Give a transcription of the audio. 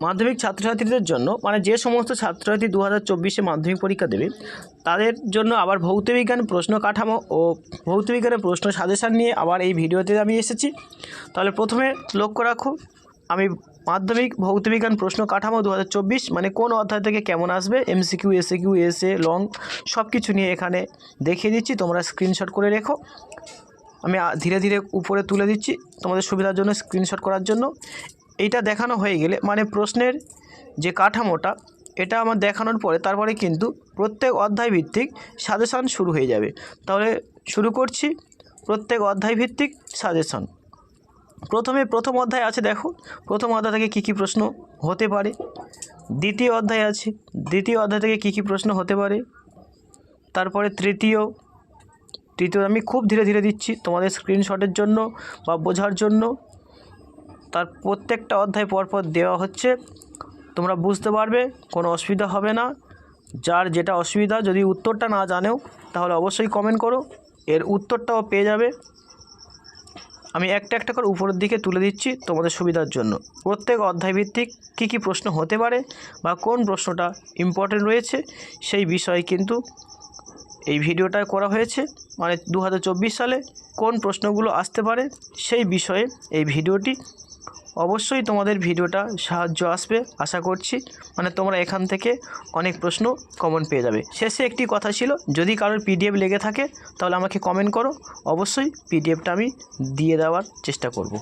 মাধ্যমিক ছাত্রছাত্রীদের জন্য মানে যে সমস্ত ছাত্রছাত্রী দু হাজার চব্বিশে মাধ্যমিক পরীক্ষা দেবে, তাদের জন্য আবার ভৌতবিজ্ঞান প্রশ্ন কাঠামো ও ভৌতবিজ্ঞানের প্রশ্ন সাজেশান নিয়ে আবার এই ভিডিওতে আমি এসেছি। তাহলে প্রথমে লক্ষ্য রাখো, আমি মাধ্যমিক ভৌতবিজ্ঞান প্রশ্ন কাঠামো দু হাজার চব্বিশ মানে কোন অধ্যায় থেকে কেমন আসবে, এমসিকিউ, এসএকিউ, এসএ, লং সব কিছু নিয়ে এখানে দেখিয়ে দিচ্ছি, তোমরা স্ক্রিনশট করে রেখো। আমি ধীরে ধীরে উপরে তুলে দিচ্ছি তোমাদের সুবিধার জন্য স্ক্রিনশট করার জন্য। এইটা দেখানো হয়ে গেলে মানে প্রশ্নের যে কাঠামোটা, এটা আমার দেখানোর পরে তারপরে কিন্তু প্রত্যেক অধ্যায় ভিত্তিক সাজেশান শুরু হয়ে যাবে। তাহলে শুরু করছি, প্রত্যেক অধ্যায় ভিত্তিক সাজেশান। প্রথমে প্রথম অধ্যায় আছে দেখো, প্রথম অধ্যায় থেকে কী কী প্রশ্ন হতে পারে? দ্বিতীয় অধ্যায় আছে, দ্বিতীয় অধ্যায় থেকে কী কী প্রশ্ন হতে পারে? তারপরে তৃতীয় তৃতীয় আমি খুব ধীরে ধীরে দিচ্ছি তোমাদের স্ক্রিনশটের জন্য বা বোঝার জন্য। তার প্রত্যেকটা অধ্যায় পরপর দেওয়া হচ্ছে। তোমরা বুঝতে পারবে, কোনো অসুবিধা হবে না। যার যেটা অসুবিধা, যদি উত্তরটা না জানেও, তাহলে অবশ্যই কমেন্ট করো। এর উত্তরটাও পেয়ে যাবে। আমি একটা একটা করে উপরের দিকে তুলে দিচ্ছি তোমাদের সুবিধার জন্য। প্রত্যেক অধ্যায় ভিত্তিক কী কী প্রশ্ন হতে পারে বা কোন প্রশ্নটা ইম্পর্টেন্ট রয়েছে, সেই বিষয়ে কিন্তু এই ভিডিওটা করা হয়েছে মানে দু হাজার চব্বিশ সালে কোন প্রশ্নগুলো আসতে পারে সেই বিষয়ে এই ভিডিওটি। অবশ্যই তোমাদের ভিডিওটা সাহায্য আসবে, আশা করছি। মানে তোমরা এখান থেকে অনেক প্রশ্ন কমন পেয়ে যাবে। শেষে একটি কথা ছিল, যদি কারোর পিডিএফ লেগে থাকে, তাহলে আমাকে কমেন্ট করো। অবশ্যই পিডিএফটা আমি দিয়ে দেওয়ার চেষ্টা করব।